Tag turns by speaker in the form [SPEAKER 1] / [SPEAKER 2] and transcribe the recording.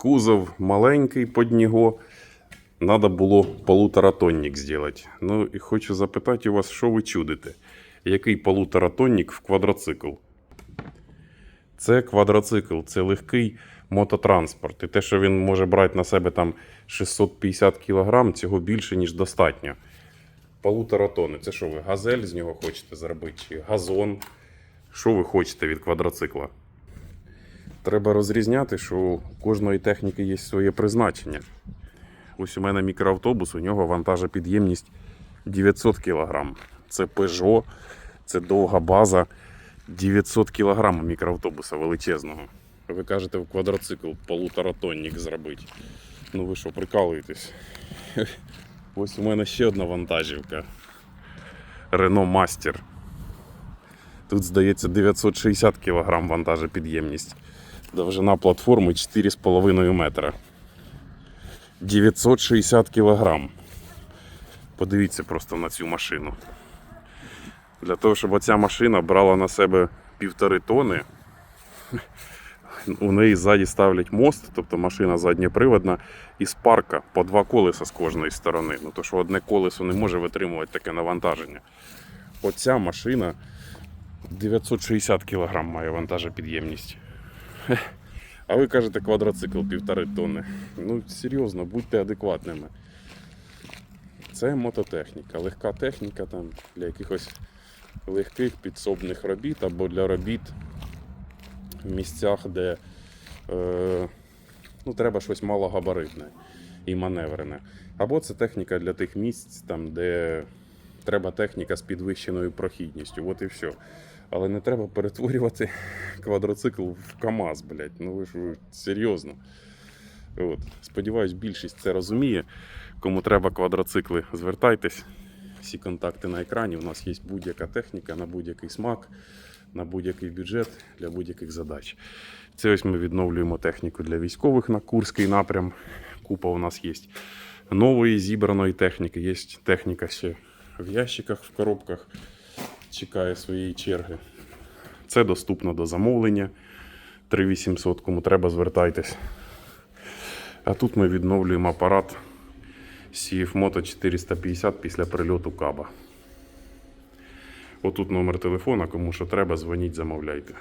[SPEAKER 1] Кузов маленький під нього. Надо було полуторатонник зробити. Ну і хочу запитати у вас, що ви чудите? Який полуторатонник в квадроцикл? Це квадроцикл, це легкий мототранспорт. І те, що він може брати на себе там 650 кг, цього більше, ніж достатньо. Полутора тонни. Це що ви газель з нього хочете зробити? Чи газон? Що ви хочете від квадроцикла? Треба розрізняти, що у кожної техніки є своє призначення. Ось у мене мікроавтобус, у нього вантажопідємність 900 кг. Це Peugeot, це довга база 900 кг мікроавтобуса величезного. Ви кажете, в квадроцикл полуторатонник зробити. Ну ви що, прикалуєтесь? Ось у мене ще одна вантажівка. Renault Master. Тут, здається, 960 кг вантажопідємність. Довжина платформи 4,5 метра. 960 кг. Подивіться просто на цю машину. Для того, щоб оця машина брала на себе півтори тони, у неї ззаді ставлять мост, тобто машина задньоприводна, із парка по два колеса з кожної сторони. Ну то що одне колесо не може витримувати таке навантаження. Оця машина 960 кг має вантажопідємність. А ви кажете квадроцикл півтори тонни. Ну серйозно, будьте адекватними. Це мототехніка, легка техніка там для якихось легких підсобних робіт або для робіт в місцях, де е, ну, треба щось малогабаритне і маневрене. Або це техніка для тих місць, там, де треба техніка з підвищеною прохідністю. От і все. Але не треба перетворювати квадроцикл в КАМАЗ, блядь. Ну ви ж серйозно. От. Сподіваюсь, більшість це розуміє. Кому треба квадроцикли, звертайтесь. Всі контакти на екрані. У нас є будь-яка техніка на будь-який смак, на будь-який бюджет для будь-яких задач. Це ось ми відновлюємо техніку для військових на Курський напрям. Купа у нас є нової зібраної техніки. Є техніка ще в ящиках, в коробках. Чекає своєї черги. Це доступно до замовлення. 3800, кому треба, звертайтесь. А тут ми відновлюємо апарат CF Moto 450 після прильоту каба. Отут номер телефона, кому що треба, дзвоніть, замовляйте.